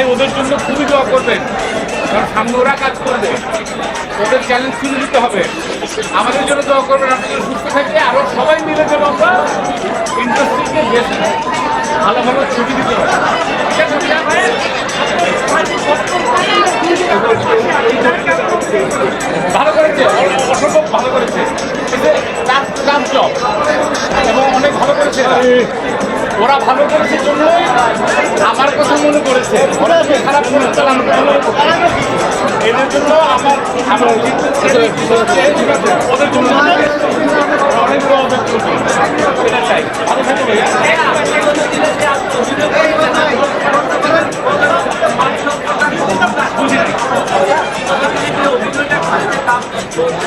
চাই ওদের জন্য খুবই দোয়া করবেন। কারণ সামনে ওরা কাজ করবে। ওদের চ্যালেঞ্জ তুলে দিতে হবে। আমাদের জন্য দোয়া করবেন। আপনাদের সুস্থ থাকবে আরও সবাই মিলে যেন আমরা ইন্ডাস্ট্রিকে বেশ ভালো ভালো ছুটি দিতে হবে ভালো করেছে। অসম্ভব ভালো করেছে। এবং অনেক ভালো করেছে। ওরা ভালো করেছে জন্যই আমার কথা মনে করেছে ওরা খারাপ মনে হচ্ছে আমার কথা মনে করছে না। এদের জন্য আমার ওদের জন্য অনেক চাই।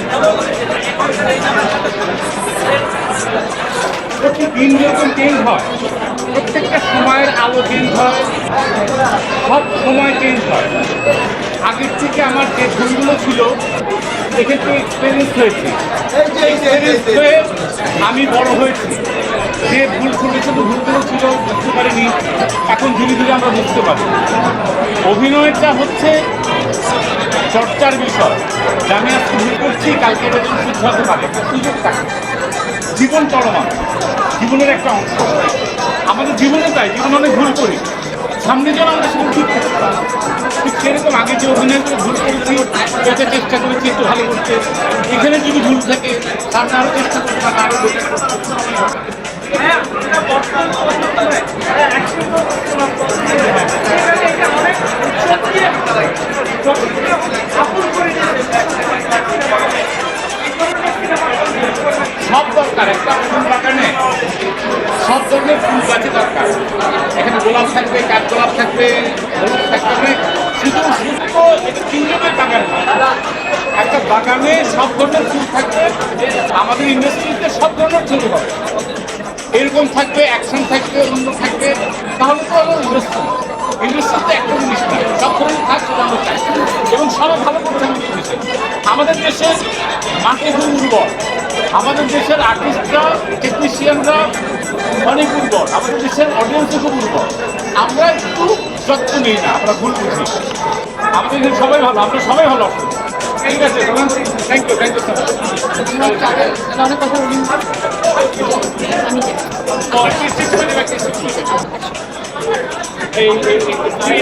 ভালো দিন যখন চেঞ্জ হয়, প্রত্যেকটা সময়ের আলো চেঞ্জ হয়, সব সময় চেঞ্জ হয়। আগের থেকে আমার যে ভুলগুলো ছিল, এক্ষেত্রে এক্সপিরিয়েন্স হয়েছে। হয়ে আমি বড় হয়েছি। যে ভুল ছোটো ছোটো ভুলগুলো ছিল, বুঝতে পারিনি। এখন ধীরে ধীরে আমরা বুঝতে পারি অভিনয়টা হচ্ছে চর্চার বিষয়। আমি আজকে ভুল করছি, কালকে এটা যেন শুদ্ধ হতে পারে সুযোগ থাকে। জীবন চলমান। জীবনের একটা অংশ। আমাদের জীবনে তাই, জীবন অনেক ভুল করি। সামনে যেন আমরা সেটা ঠিক ঠিক সেরকম আগে যে অভিনয় করে ভুল করেছি, এটা চেষ্টা করেছি, একটু ভালো করতে। এখানে যদি ভুল থাকে সামনে আরও চেষ্টা করতে পারে আরও বেটার ধরনের ফুল গাছই দরকার। এখানে গোলাপ থাকবে, কাঠ গোলাপ থাকবে, হলুদ থাকবে। শুধু তিনজনের বাগান। একটা বাগানে সব ধরনের ফুল থাকবে, আমাদের ইন্ডাস্ট্রিতে সব ধরনের ছবি হবে। এরকম থাকবে, অ্যাকশন থাকবে, অন্য থাকবে, তাহলে তো হলো ইন্ডাস্ট্রি। ইন্ডাস্ট্রিতে একটা জিনিস না সব ধরনের থাকবে আমরা চাই এবং সবাই ভালো করছে আমাদের দেশের মাটি খুব উর্বর। আমাদের দেশের আর্টিস্টরা টেকনিশিয়ানরা অনেক উর্বর। আমাদের দেশের অডিয়েন্সও খুব উর্বর। আমরা একটু যত্ন নিই না, আমরা ভুল বুঝি। আমাদের সবাই ভালো, আমরা সবাই ভালো ঠিক আছে থ্যাংক ইউ থ্যাংক ইউ অনেক কথা এই এই এই